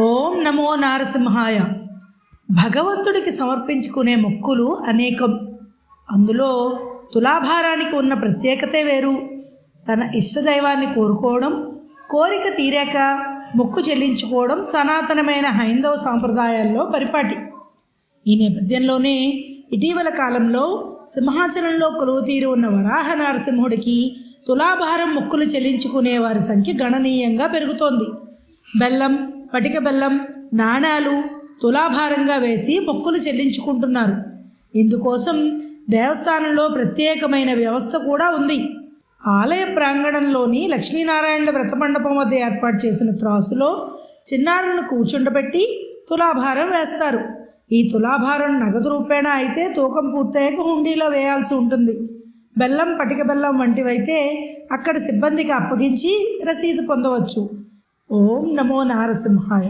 ఓం నమో నారసింహాయ. భగవంతుడికి సమర్పించుకునే మొక్కులు అనేకం. అందులో తులాభారానికి ఉన్న ప్రత్యేకతే వేరు. తన ఇష్టదైవాన్ని కోరుకోవడం కోరిక తీరాక మొక్కు చెల్లించుకోవడం సనాతనమైన హైందవ సాంప్రదాయాల్లో పరిపాటి. ఈ నేపథ్యంలోనే ఇటీవల కాలంలో సింహాచలంలో కొలువుతీరు ఉన్న వరాహ నరసింహుడికి తులాభారం మొక్కులు చెల్లించుకునే వారి సంఖ్య గణనీయంగా పెరుగుతోంది. బెల్లం పటిక బెల్లం నాణాలు తులాభారంగా వేసి మొక్కులు చెల్లించుకుంటున్నారు. ఇందుకోసం దేవస్థానంలో ప్రత్యేకమైన వ్యవస్థ కూడా ఉంది. ఆలయ ప్రాంగణంలోని లక్ష్మీనారాయణ వ్రత మండపం వద్ద ఏర్పాటు చేసిన త్రాసులో చిన్నారులను కూర్చుండబెట్టి తులాభారం వేస్తారు. ఈ తులాభారం నగదు రూపేణ అయితే తూకం పూర్తయ్యాక హుండీలో వేయాల్సి ఉంటుంది. బెల్లం పటిక బెల్లం వంటివైతే అక్కడ సిబ్బందికి అప్పగించి రసీదు పొందవచ్చు. ఓం నమో నారసింహాయ.